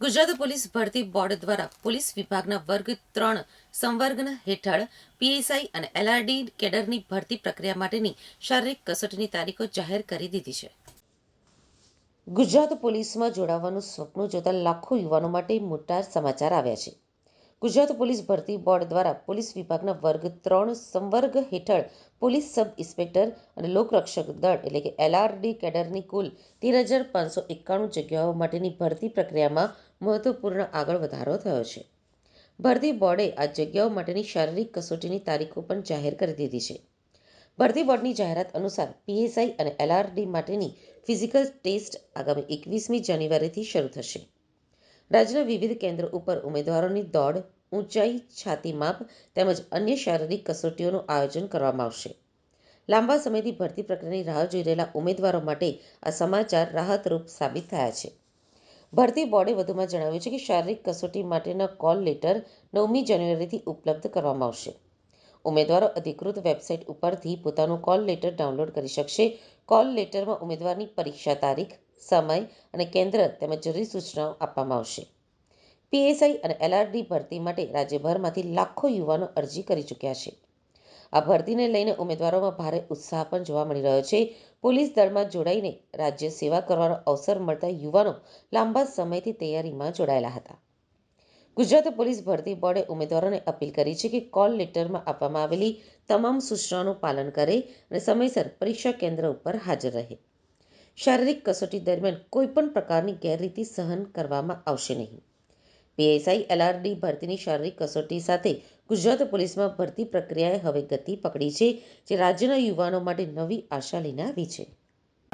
Gujarat police ભરતી board દ્વારા police વિભાગના વર્ગ ત્રણ સંવર્ગના હેઠળ પીએસઆઈ અને એલઆરડી કેડરની ભરતી પ્રક્રિયા માટેની શારીરિક કસોટીની તારીખો જાહેર કરી દીધી છે. ગુજરાત પોલીસમાં જોડાવાનું સ્વપ્ન જોતા લાખો યુવાનો માટે મોટા સમાચાર આવ્યા છે. ગુજરાત પોલીસ ભરતી બોર્ડ દ્વારા પોલીસ વિભાગના વર્ગ ત્રણ સંવર્ગ હેઠળ પોલીસ સબ ઇન્સ્પેક્ટર અને લોકરક્ષક દળ એટલે કે એલઆરડી કેડરની કુલ તેર હજાર પાંચસો એકાણું જગ્યાઓ માટેની ભરતી પ્રક્રિયામાં મહત્વપૂર્ણ આગળ વધારો થયો છે. ભરતી બોર્ડે આ જગ્યાઓ માટેની શારીરિક કસોટીની તારીખો પણ જાહેર કરી દીધી છે. ભરતી બોર્ડની જાહેરાત અનુસાર પીએસઆઈ અને એલઆરડી માટેની ફિઝિકલ ટેસ્ટ આગામી એકવીસમી જાન્યુઆરીથી શરૂ થશે. રાજ્યના વિવિધ કેન્દ્રો ઉપર ઉમેદવારોની દોડ, ઊંચાઈ, છાતી માપ તેમજ અન્ય શારીરિક કસોટીઓનું આયોજન કરવામાં આવશે. લાંબા સમયથી ભરતી પ્રક્રિયાની રાહ જોઈ રહેલા ઉમેદવારો માટે આ સમાચાર રાહતરૂપ સાબિત થયા છે. ભરતી બોર્ડે વધુમાં જણાવ્યું છે કે શારીરિક કસોટી માટેના કોલ લેટર નવમી જાન્યુઆરીથી ઉપલબ્ધ કરવામાં આવશે. ઉમેદવારો અધિકૃત વેબસાઇટ ઉપરથી પોતાનું કોલ લેટર ડાઉનલોડ કરી શકશે. કોલ લેટરમાં ઉમેદવારની પરીક્ષા તારીખ, સમય અને કેન્દ્ર તેમજ જરૂરી સૂચનાઓ આપવામાં આવશે. પીએસઆઈ અને એલઆરડી ભરતી માટે રાજ્યભરમાંથી લાખો યુવાનો અરજી કરી ચૂક્યા છે. આ ભરતીને લઈને ઉમેદવારોમાં ભારે ઉત્સાહ પણ જોવા મળી રહ્યો છે. પોલીસ દળમાં જોડાઈને રાજ્ય સેવા કરવાનો અવસર મળતા યુવાનો લાંબા સમયથી તૈયારીમાં જોડાયેલા હતા. ગુજરાત પોલીસ ભરતી બોર્ડે ઉમેદવારોને અપીલ કરી છે કે કોલ લેટરમાં આપવામાં આવેલી તમામ સૂચનાઓનું પાલન કરે અને સમયસર પરીક્ષા કેન્દ્ર ઉપર હાજર રહે. શારીરિક કસોટી દરમિયાન કોઈપણ પ્રકારની ગેરરીતિ સહન કરવામાં આવશે નહીં. પીએસઆઈ એલઆરડી ભરતીની શારીરિક કસોટી સાથે ગુજરાત પોલીસમાં ભરતી પ્રક્રિયાએ હવે ગતિ પકડી છે, જે રાજ્યના યુવાનો માટે નવી આશા લઈને આવી છે.